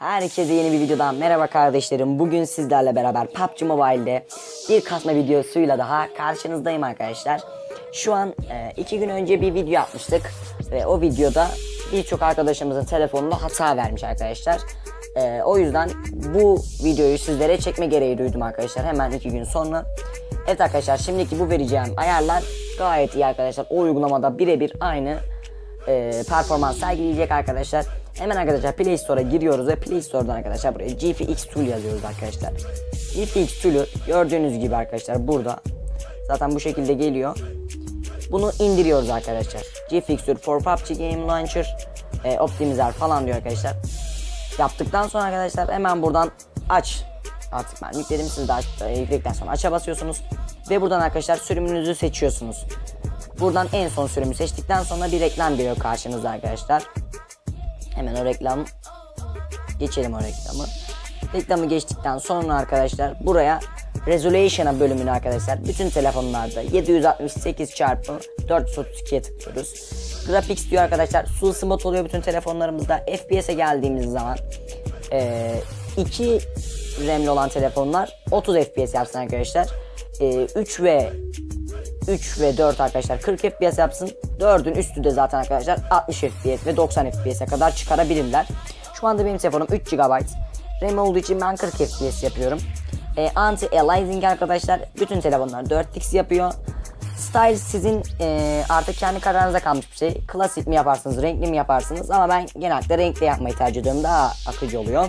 Herkese yeni bir videodan merhaba kardeşlerim. Bugün sizlerle beraber PUBG Mobile'de bir kasma videosuyla daha karşınızdayım arkadaşlar. Şu an e, iki gün önce bir video yapmıştık ve o videoda birçok arkadaşımızın telefonunda hata vermiş arkadaşlar. E, o yüzden bu videoyu sizlere çekme gereği duydum arkadaşlar hemen iki gün sonra. Evet arkadaşlar şimdiki bu vereceğim ayarlar gayet iyi arkadaşlar. O uygulamada birebir aynı e, performans sergileyecek arkadaşlar. Hemen arkadaşlar Play Store'a giriyoruz ve Play Store'dan arkadaşlar buraya GFX Tool yazıyoruz arkadaşlar. GFX Tool'u gördüğünüz gibi arkadaşlar burada. Zaten bu şekilde geliyor. Bunu indiriyoruz arkadaşlar. GFX Tool for PUBG Game Launcher e, Optimizer falan diyor arkadaşlar. Yaptıktan sonra arkadaşlar hemen buradan aç. Artık ben yükledim siz de aç, e, yükledikten sonra aç'a basıyorsunuz. Ve buradan arkadaşlar sürümünüzü seçiyorsunuz. Buradan en son sürümü seçtikten sonra bir reklam geliyor karşınıza arkadaşlar. Hemen o reklam geçelim o reklamı. Reklamı geçtikten sonra arkadaşlar buraya Resolution'a bölümünü arkadaşlar bütün telefonlarda 768 çarpı 432'ye tıklıyoruz. Graphics diyor arkadaşlar. Full smooth oluyor bütün telefonlarımızda. FPS'e geldiğimiz zaman e, 2 RAM'li olan telefonlar 30 FPS yapsın arkadaşlar. E, 3 ve 3 ve 4 arkadaşlar 40 FPS yapsın. 4'ün üstü de zaten arkadaşlar 60 FPS ve 90 FPS'e kadar çıkarabilirler. Şu anda benim telefonum 3 GB. RAM olduğu için ben 40 FPS yapıyorum. E, Anti-aliasing arkadaşlar bütün telefonlar 4x yapıyor. Style sizin e, artık kendi kararınıza kalmış bir şey. Klasik mi yaparsınız, renkli mi yaparsınız ama ben genellikle renkli yapmayı tercih ediyorum. Daha akıcı oluyor.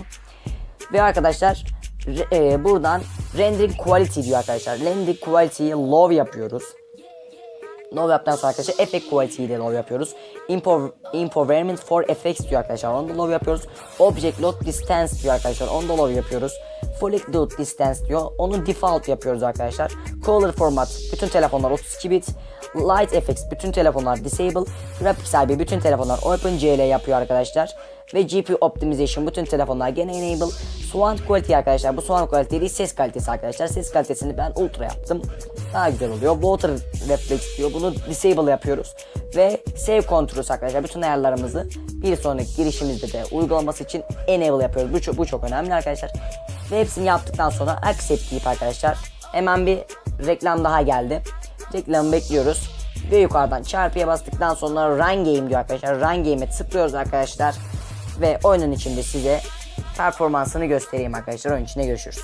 Ve arkadaşlar e, buradan rendering quality diyor arkadaşlar. Rendering quality'yi low yapıyoruz. Low yaptıktan sonra arkadaşlar effect quality ile low yapıyoruz. Impo Empowerment for effects diyor arkadaşlar. Onu da low yapıyoruz. Object load distance diyor arkadaşlar. Onu da low yapıyoruz. Flick load distance diyor. Onu default yapıyoruz arkadaşlar. Color format bütün telefonlar 32 bit. Light effects bütün telefonlar disable. Graphics IB bütün telefonlar OpenGL yapıyor arkadaşlar. Ve GPU optimization bütün telefonlar gene enable. Sound quality arkadaşlar. Bu sound quality değil ses kalitesi arkadaşlar. Ses kalitesini ben ultra yaptım. Daha güzel oluyor. Water reflex diyor. Bunu disable yapıyoruz. Ve save controls arkadaşlar. Bütün ayarlarımızı bir sonraki girişimizde de uygulaması için enable yapıyoruz. Bu çok, bu çok önemli arkadaşlar. Ve hepsini yaptıktan sonra accept deyip arkadaşlar hemen bir reklam daha geldi. Reklamı bekliyoruz. Ve yukarıdan çarpıya bastıktan sonra run game diyor arkadaşlar. Run game'e tıklıyoruz arkadaşlar. Ve oyunun içinde size performansını göstereyim arkadaşlar. Oyun içinde görüşürüz.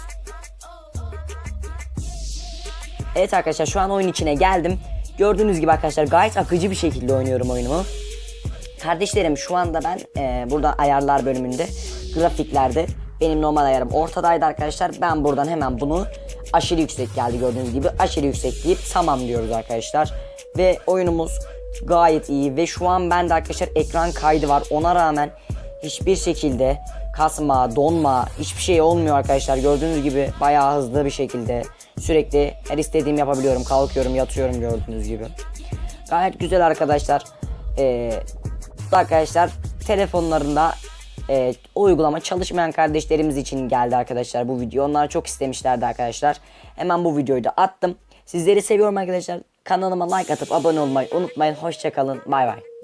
Evet arkadaşlar şu an oyun içine geldim. Gördüğünüz gibi arkadaşlar gayet akıcı bir şekilde oynuyorum oyunumu. Kardeşlerim şu anda ben e, burada ayarlar bölümünde grafiklerde benim normal ayarım ortadaydı arkadaşlar. Ben buradan hemen bunu aşırı yüksek geldi gördüğünüz gibi aşırı yüksek deyip tamam diyoruz arkadaşlar. Ve oyunumuz gayet iyi ve şu an bende arkadaşlar ekran kaydı var. Ona rağmen hiçbir şekilde kasma, donma hiçbir şey olmuyor arkadaşlar. Gördüğünüz gibi bayağı hızlı bir şekilde sürekli her istediğimi yapabiliyorum. Kalkıyorum, yatıyorum gördüğünüz gibi. Gayet güzel arkadaşlar. Ee, arkadaşlar telefonlarında e, uygulama çalışmayan kardeşlerimiz için geldi arkadaşlar bu video. Onlar çok istemişlerdi arkadaşlar. Hemen bu videoyu da attım. Sizleri seviyorum arkadaşlar. Kanalıma like atıp abone olmayı unutmayın. Hoşçakalın. Bay bay.